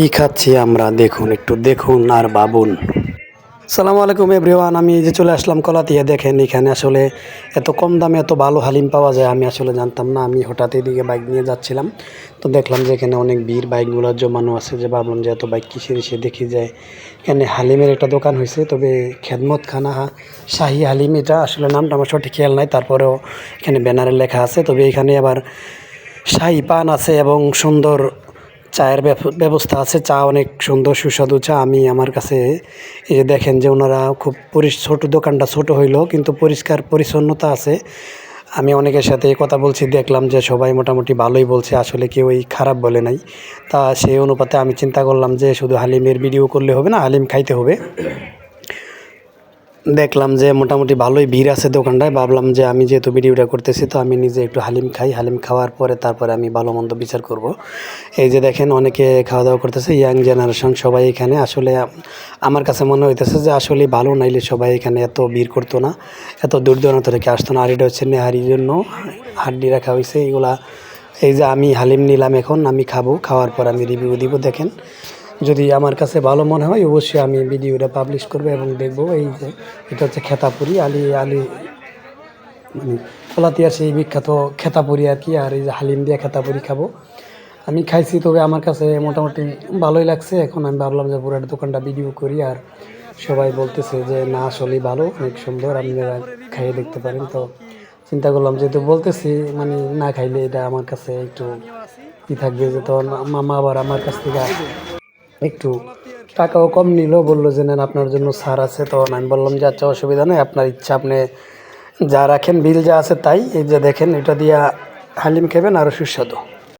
কি খাচ্ছি আমরা? দেখুন, একটু দেখুন আর বাবুন সালামু আলাইকুম এভরিওয়ান, আমি যে চলে আসলাম কলাতিয়া, দেখেন এখানে আসলে এত কম দামে এত ভালো হালিম পাওয়া যায়, আমি আসলে জানতাম না, আমি হঠাৎ এদিকে বাইক নিয়ে যাচ্ছিলাম, তো দেখলাম যে এখানে অনেক ভিড়, বাইকগুলো জমানো আছে, যে ভাবলাম যে এত বাইক কিসের এসে দেখি যায় এখানে হালিমের একটা দোকান হয়েছে, তবে খেদমত খানা শাহি হালিম, এটা আসলে নামটা আমার সঠিক খেয়াল নাই, তারপরেও এখানে ব্যানারে লেখা আছে, তবে এখানে আবার শাহি পান আছে এবং সুন্দর চায়ের ব্যব- ব্যবস্থা আছে। চা অনেক সুন্দর, সুস্বাদু চা। আমি আমার কাছে এই যে দেখেন যে ওনারা খুব পরিষ ছোটো দোকানটা ছোট হইল, কিন্তু পরিষ্কার পরিচ্ছন্নতা আছে। আমি অনেকের সাথে কথা বলছি, দেখলাম যে সবাই মোটামুটি ভালোই বলছে, আসলে কেউ ওই খারাপ বলে নাই। তা সেই অনুপাতে আমি চিন্তা করলাম যে শুধু হালিমের ভিডিও করলে হবে না, হালিম খাইতে হবে। দেখলাম যে মোটামুটি ভালোই ভিড় আছে দোকানটায়, ভাবলাম যে আমি যেহেতু ভিডিওটা করতেছি তো আমি নিজে একটু হালিম খাই, হালিম খাওয়ার পরে তারপরে আমি ভালো মন্দ বিচার করব। এই যে দেখেন অনেকে খাওয়া দাওয়া করতেছে, ইয়াং জেনারেশন সবাই এখানে। আসলে আমার কাছে মনে হইতেছে যে আসলে ভালো নাইলে সবাই এখানে এত ভিড় করতো না, এত দূর দূরান্ত থেকে আসতো না। আর এটা হচ্ছে নেহারির জন্য হাড্ডি রাখা হয়েছে এগুলা, এই যে আমি হালিম নিলাম এখন, আমি খাব, খাওয়ার পর আমি রিভিউ দিব, দেখেন। যদি আমার কাছে ভালো মনে হয়, অবশ্যই আমি ভিডিওটা পাবলিশ করব এবং দেখব। এই যে, এটা হচ্ছে খেতাপুরি, আলি আলি মানে কলাতিয়ার সেই বিখ্যাত খেতাপুরি আর কি, আর এই যে হালিম দিয়ে খেতাপুরি খাব। আমি খাইছি, তবে আমার কাছে মোটামুটি ভালোই লাগছে। এখন আমি ভাবলাম যে পুরো দোকানটা ভিডিও করি, আর সবাই বলতেছে যে না, আসলেই ভালো, অনেক সুন্দর, আপনারা খাইয়ে দেখতে পারেন। তো চিন্তা করলাম, যেহেতু বলতেছি মানে না খাইলে এটা আমার কাছে একটু ই থাকবে, যে তখন মামা আবার আমার কাছ থেকে একটু টাকাও কম নিল, বলল যে, নেন, আপনার জন্য সার আছে। তো আমি বললাম যে আচ্ছা অসুবিধা নেই, আপনার ইচ্ছা, আপনি যা রাখেন, বিল যা আছে তাই, এই যে দেখেন, এটা দিয়া হালিম খেবেন আরও সুস্বাদু।